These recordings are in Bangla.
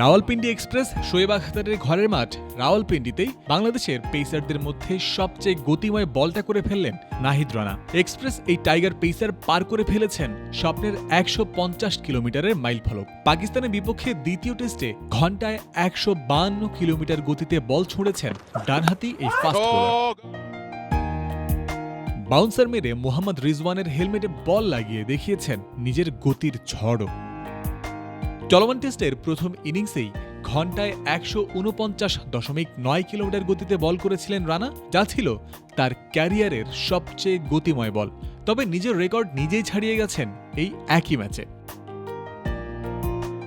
রাওয়ালপিন্ডি এক্সপ্রেস, শোয়েব আখতারের ঘরের মাঠ। রাওয়ালপিন্ডিতেই বাংলাদেশের পেসারদের মধ্যে সবচেয়ে গতিময় বলটা করে ফেললেন নাহিদ রানা। এক্সপ্রেস এই টাইগার পেসার পার করে ফেলেছেন স্বপ্নের একশো পঞ্চাশ কিলোমিটারের মাইল ফলক। পাকিস্তানের বিপক্ষে দ্বিতীয় টেস্টে ঘন্টায় একশো বান্ন কিলোমিটার গতিতে বল ছুঁড়েছেন ডানহাতি এই ফাস্ট বাউন্সার মেরে মোহাম্মদ রিজওয়ানের হেলমেটে বল লাগিয়ে দেখিয়েছেন নিজের গতির ঝড়ও। চলমান টেস্টের প্রথম ইনিংসেই ঘন্টায় একশো উনপঞ্চাশ দশমিক নয় কিলোমিটার গতিতে বল করেছিলেন রানা, যা ছিল তার ক্যারিয়ারের সবচেয়ে গতিময় বল। তবে নিজের রেকর্ড নিজেই ছাড়িয়ে গেছেন এই একই ম্যাচে।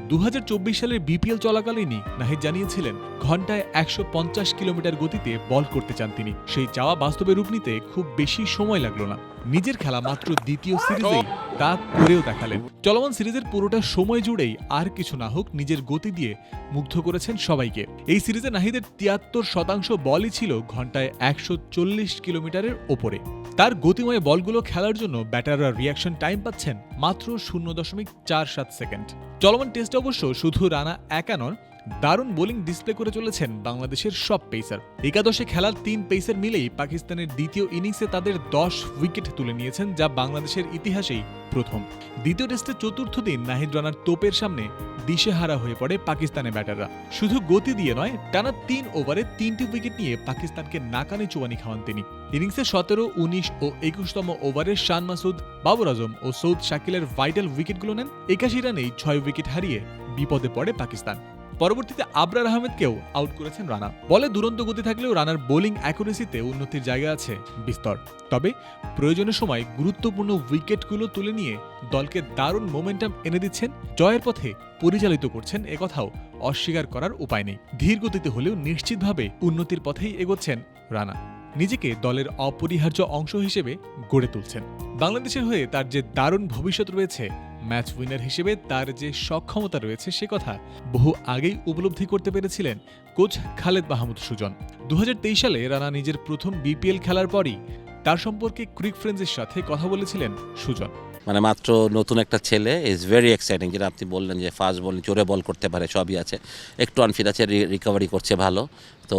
দু হাজার চব্বিশ সালের বিপিএল চলাকালীনই নাহিদ জানিয়েছিলেন ঘন্টায় একশো পঞ্চাশ কিলোমিটার গতিতে বল করতে চান তিনি। সেই চাওয়া বাস্তবে রূপ নিতে খুব বেশি সময় লাগল না। নিজের খেলা মাত্র দ্বিতীয় সিরিজেই তা করেও দেখালেন। চলমান সিরিজের পুরোটা সময় জুড়েই আর কিছু না হোক নিজের গতি দিয়ে মুগ্ধ করেছেন সবাইকে। এই সিরিজে নাহিদের তিয়াত্তর শতাংশ বলই ছিল ঘন্টায় একশো চল্লিশ কিলোমিটারের ওপরে। তার গতিময় বলগুলো খেলার জন্য ব্যাটাররা রিয়াকশন টাইম পাচ্ছেন মাত্র শূন্য দশমিক চার সাত সেকেন্ড। চলমান টেস্টে অবশ্য শুধু রানা একা নন দারুণ বোলিং ডিসপ্লে করে চলেছেন বাংলাদেশের সব পেসার একাদশে খেলার তিন পেসার মিলেই পাকিস্তানের দ্বিতীয় ইনিংসে তাদের দশ উইকেট তুলে নিয়েছেন, যা বাংলাদেশের ইতিহাসেই প্রথম। দ্বিতীয় টেস্টের চতুর্থ দিন নাহিদ রানার তোপের সামনে দিশেহারা হয়ে পড়ে পাকিস্তানের ব্যাটাররা। শুধু গতি দিয়ে নয়, টানা তিন ওভারে তিনটি উইকেট নিয়ে পাকিস্তানকে নাকানি চুয়ানি খাওয়ান তিনি। ইনিংসে সতেরো, উনিশ ও একুশতম ওভারে শান মাসুদ, বাবর আজম ও সৌদ শাকিলের ভাইটাল উইকেটগুলো নেন। একাশি রানেই ছয় উইকেট হারিয়ে বিপদে পড়ে পাকিস্তান। পরবর্তীতে আবরার আহমেদকেও আউট করেছেন রানা। বলে দুরন্ত গতি থাকলেও রানার বোলিং অ্যাকুরেসিতে উন্নতির জায়গা আছে বিস্তর। তবে প্রয়োজনের সময় গুরুত্বপূর্ণ উইকেটগুলো তুলে নিয়ে দলকে দারুণ মোমেন্টাম এনে দিচ্ছেন, জয়ের পথে পরিচালিত করছেন একথাও অস্বীকার করার উপায় নেই। ধীর গতিতে হলেও নিশ্চিতভাবে উন্নতির পথেই এগোচ্ছেন রানা। নিজেকে দলের অপরিহার্য অংশ হিসেবে গড়ে তুলছেন। বাংলাদেশের হয়ে তার যে দারুণ ভবিষ্যৎ রয়েছে ম্যাচ উইনার হিসেবে তার যে সক্ষমতা রয়েছে সে কথা বহু আগেই উপলব্ধি করতে পেরেছিলেন কোচ খালেদ মাহমুদ সুজন। দু হাজার তেইশ সালে রানা নিজের প্রথম বিপিএল খেলার পরই তার সম্পর্কে ক্রিক ফ্রেন্ডসের সাথে কথা বলেছিলেন সুজন। মানে মাত্র নতুন একটা ছেলে ইজ ভেরি এক্সাইটিং যেটা আপনি বললেন যে ফাস্ট বল জোরে বল করতে পারে, সবই আছে। একটু আনফিট আছে রিকভারি করছে ভালো। তো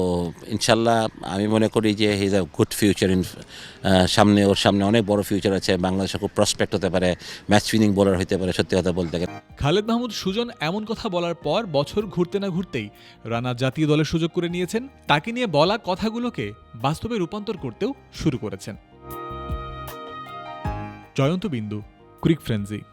ইনশাল্লাহ আমি মনে করি যে he is a good future in সামনে, ওর সামনে অনেক বড় ফিউচার আছে। বাংলাদেশে খুব প্রসপেক্ট হতে পারে ম্যাচ উইনিং বোলার হতে পারে, সত্যি কথা বলতে গেলে। খালেদ মাহমুদ, সুজন, এমন কথা বলার পর বছর ঘুরতে না ঘুরতেই রানা জাতীয় দলের সুযোগ করে নিয়েছেন। তাকে নিয়ে বলা কথাগুলোকে বাস্তবে রূপান্তর করতেও শুরু করেছেন। জয়ন্ত বিন্দু। Greek frenzy.